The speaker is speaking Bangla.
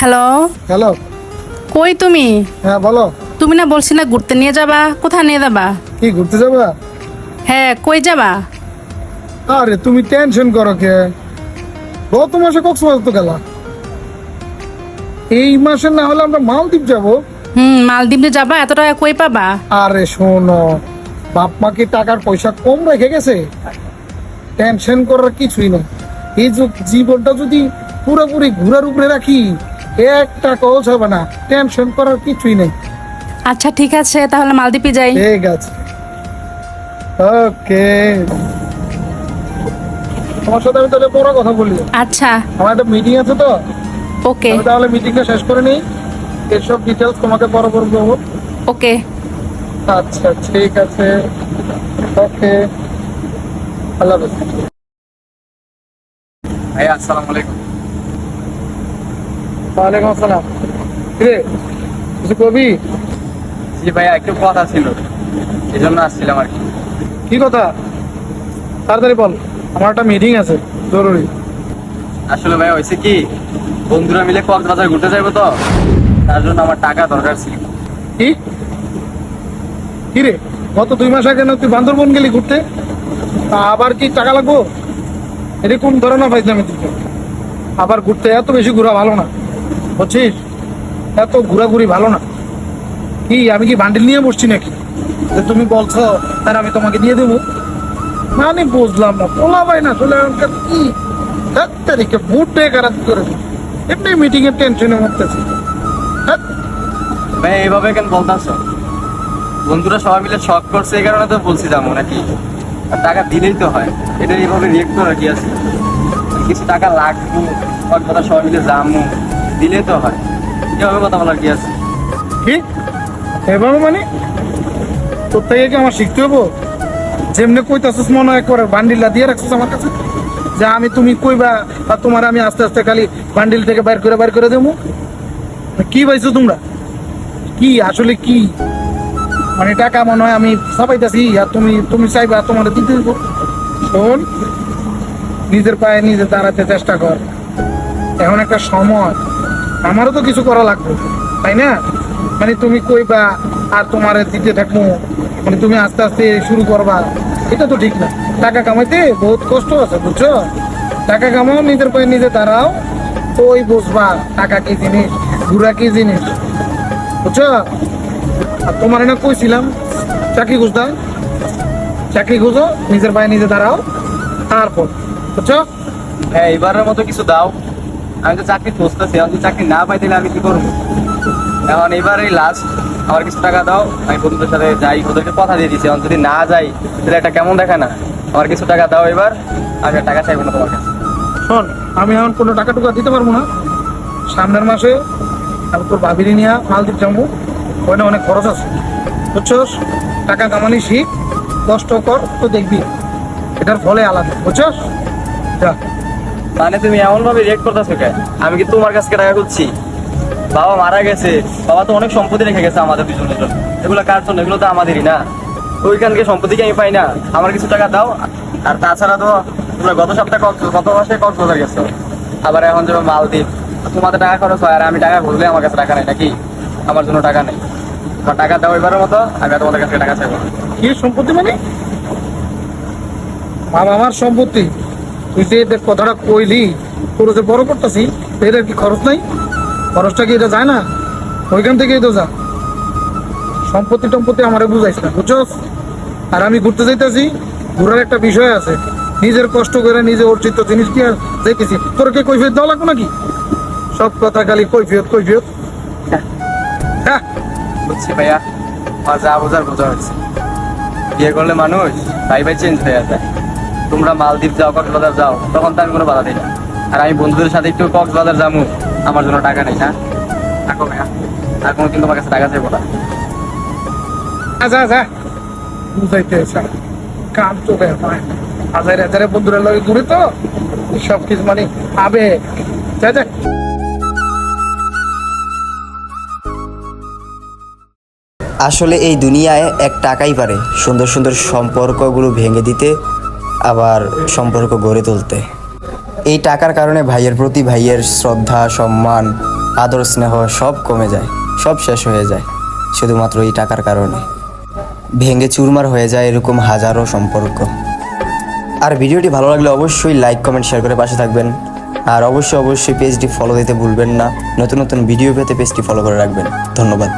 হ্যালো হ্যালো কই তুমি? হ্যাঁ বলো। তুমি না বলছি না ঘুরতে নিয়ে যাবা? কোথায় নিয়ে যাবা? কি ঘুরতে যাবা? হ্যাঁ কই যাবা? আরে তুমি টেনশন করো কে? গত মাসে কক্সবাজার তো গেলা। এই মাসে না হলে আমরা মালদ্বীপ যাব। হুম মালদ্বীপে যাবা এত টাকা কই পাবা? আরে শোনো বাপ মা কি টাকার পয়সা কম রেখে গেছে? টেনশন করার কিছুই নেই। এই যে জীবনটা যদি পুরোপুরি ঘুরার উপরে রাখি এক টাকাও হবে না টেনশন করার কিছুই নেই। আচ্ছা ঠিক আছে তাহলে মালদ্বীপে যাই। ঠিক আছে। ওকে। তোমার সাথে আমি তাহলে বড় কথা বলি। আচ্ছা। আমার একটা মিটিং আছে তো। ওকে। তাহলে মিটিংটা শেষ করে নিই। এসব ডিটেলস তোমাকে পরে পরে দেবো ওকে। আচ্ছা ঠিক আছে। ওকে। আল্লাহ হাফেজ। ভাই আসসালামু আলাইকুম। ওয়ালাইকুম আসসালাম। কিরে কিছু কবি? জি ভাইয়া একটু কথা ছিল। এই জন্য আসছিলাম আর কি। কি কথা? তাড়াতাড়ি বল আমার একটা মিটিং আছে জরুরি। আসলে ভাই হয়েছে কি বন্ধুরা মিলে কক্সবাজার ঘুরতে যাব তো তার জন্য আমার টাকা দরকার ছিল। কি? কি রে গত দুই মাস আগে তুই বান্দরবন গেলি ঘুরতে? তা আবার কি টাকা লাগবো? এটা কোন ধরনের ফাইজলামি আবার ঘুরতে এত বেশি ঘোরা ভালো না। বুঝছিস এত ঘোরাঘুরি ভালো না। কি, আমি কি বান্ডিল নিয়ে বসছি নাকি? যে তুমি বলছো, আর আমি তোমাকে দিয়ে দেবো। মানে বুঝলাম না পোলা ভাই না, চলে এখনকার কি? ধ্যাৎ তারিখে বুট ডে খারাপ করে এমনি মিটিং এর টেনশনে মরতেছি। ভাই, এইভাবে কেন বলতেছ? বন্ধুরা সবাই মিলে শখ করছে, এই কারণে তো বলছি যাব নাকি? আর টাকা দিলেই তো হয়। এটা এইভাবে রিয়েক্ট করার কি আছে? কিছু টাকা লাগবো কক্সবাজার সবাই মিলে যাব দিলেই তো হয়। এভাবে কথা বলার কি আছে? কি? এভাবে মানে? তোর থেকে কি আমার শিখতে হব? যেমনি কই কইতাছিস মনে হয় করে বান্ডিলটা দিয়ে রাখছিস আমার কাছে। যে আমি তুমি কইবা আর তোমার আমি আস্তে আস্তে খালি বান্ডিল থেকে বাইর করে বাইর করে দেবো। কি পাইছো তোমরা? কি? আসলে কি? মানে টাকা মনে হয় আমি সাপাইতাছি আর তুমি তুমি চাইবা তোমার দিতে দেবো শোন, নিজের পায়ে নিজে দাঁড়াতে চেষ্টা কর। এখন একটা সময়। আমারও তো কিছু করা লাগবে, তাই না? মানে তুমি কইবা, আর তোমার দিতে থাকব। মানে তুমি আস্তে আস্তে শুরু করবা। এটা তো ঠিক না। টাকা কামাইতে বহুত কষ্ট আছে, বুঝছ? টাকা কামাও, নিজের পায়ে নিজে দাঁড়াও, ওই বুঝবা টাকা কি জিনিস, ঘুরা কি জিনিস, বুঝছ? আর তোমার না কইছিলাম, চাকরি খুঁজতাম চাকরি খুঁজো, নিজের পায়ে নিজে দাঁড়াও, তারপর, বুঝছ? হ্যাঁ এবারের মতো কিছু দাও। আমি তো চাকরি খুঁজতেছি, আমি চাকরি না পাই তাহলে আমি কি করব? এখন এবার এই লাস্ট আমার কিছু টাকা দাও, আমি বন্ধুদের সাথে যাই, ওদেরকে কথা দিয়ে দিচ্ছি এখন যদি না যাই, তাহলে এটা কেমন দেখে না? আমার কিছু টাকা দাও এবার, আমি টাকা চাইব না তোমার শোন, আমি এখন কোনো টাকা টুকা দিতে পারব না। সামনের মাসে আমি তোর ভাবিরি নিয়ে মালদ্বীপ যাব। ওখানে অনেক খরচ আছে। বুঝছস? টাকা কামানি শিখ, কষ্ট কর, তো দেখবি। এটার ফলে আলাদা। বুঝছস? যা। মানে তুমি এমন ভাবে রিয়েক্ট করতেছো কেন? আমি কি তোমার কাছে টাকা খুঁজছি? বাবা মারা গেছে। বাবা তো অনেক সম্পত্তি রেখে গেছে আমাদের দুজনের জন্য। এগুলো কার জন্য? এগুলো তো আমাদেরই না। ওইখানকে সম্পত্তি কি আমি পাই না? আমার কিছু টাকা দাও। আর তাছাড়া তো তোমরা গত সপ্তাহে গত মাসে কক্সবাজার গেছো। আবার এখন যাবে মালদ্বীপ। তোমাদের টাকা খরচ হয় আর আমি টাকা ঘুরলে আমার কাছে টাকা নেই নাকি? আমার জন্য টাকা নেই। টাকা দাও এবারের মতো, আমি তোমাদের কাছে টাকা চাইব কি সম্পত্তি মানে? আমার সম্পত্তি? যে কথাটা কইলি, তোর যে বড় করতেছি এটার কি খরচ নাই? খরচটা কি এটা যায় না? ওইখান থেকেই তো যা। সম্পত্তি টম্পত্তি আমারে বুঝাইস না, বুঝছস? আর আমি ঘুরতে যাইতেছি, ঘুরার একটা বিষয় আছে। নিজের কষ্ট করে নিজে অর্জিত জিনিস কি যাইতেছি। তোর কে কৈফিয়ত দেওয়া লাগবে নাকি? সব কথা খালি কৈফিয়ত কৈফিয়ত। হ্যাঁ। বুঝছি ভাইয়া যা বোঝার বোঝা হয়েছে। বিয়ে করলে মানুষ ভাই ভাই চেঞ্জ হয়ে যায়। তোমরা মালদ্বীপ যাও কক্সবাজার যাও তখন তো আমি কোনো বাধা দিই না। আর আমি বন্ধুদের সাথে একটু কক্সবাজার যাব আমার জন্য টাকা নেই না থাকো ভাইয়া। আর কোনো কিন্তু তোমার কাছে টাকা চাইব না। যা যা। বুঝাইতে কাম চোখে পায় হাজারে হাজারে বন্ধুরা লগে ঘুরে তো সব কিছু মানে আবে যা যা। আসলে এই দুনিয়ায় এক টাকাই পারে। সুন্দর সুন্দর সম্পর্কগুলো ভেঙে দিতে আবার সম্পর্ক গড়ে তুলতে। এই টাকার কারণে ভাইয়ের প্রতি ভাইয়ের শ্রদ্ধা, সম্মান, আদর, স্নেহ সব কমে যায়, সব শেষ হয়ে যায়, শুধুমাত্র এই টাকার কারণে। ভেঙে চুরমার হয়ে যায় এরকম হাজারো সম্পর্ক। আর ভিডিওটি ভালো লাগলে অবশ্যই লাইক কমেন্ট শেয়ার করে পাশে থাকবেন। আর অবশ্যই অবশ্যই পেজটি ফলো দিতে ভুলবেন না। নতুন নতুন ভিডিও পেতে পেজটি ফলো করে রাখবেন। ধন্যবাদ।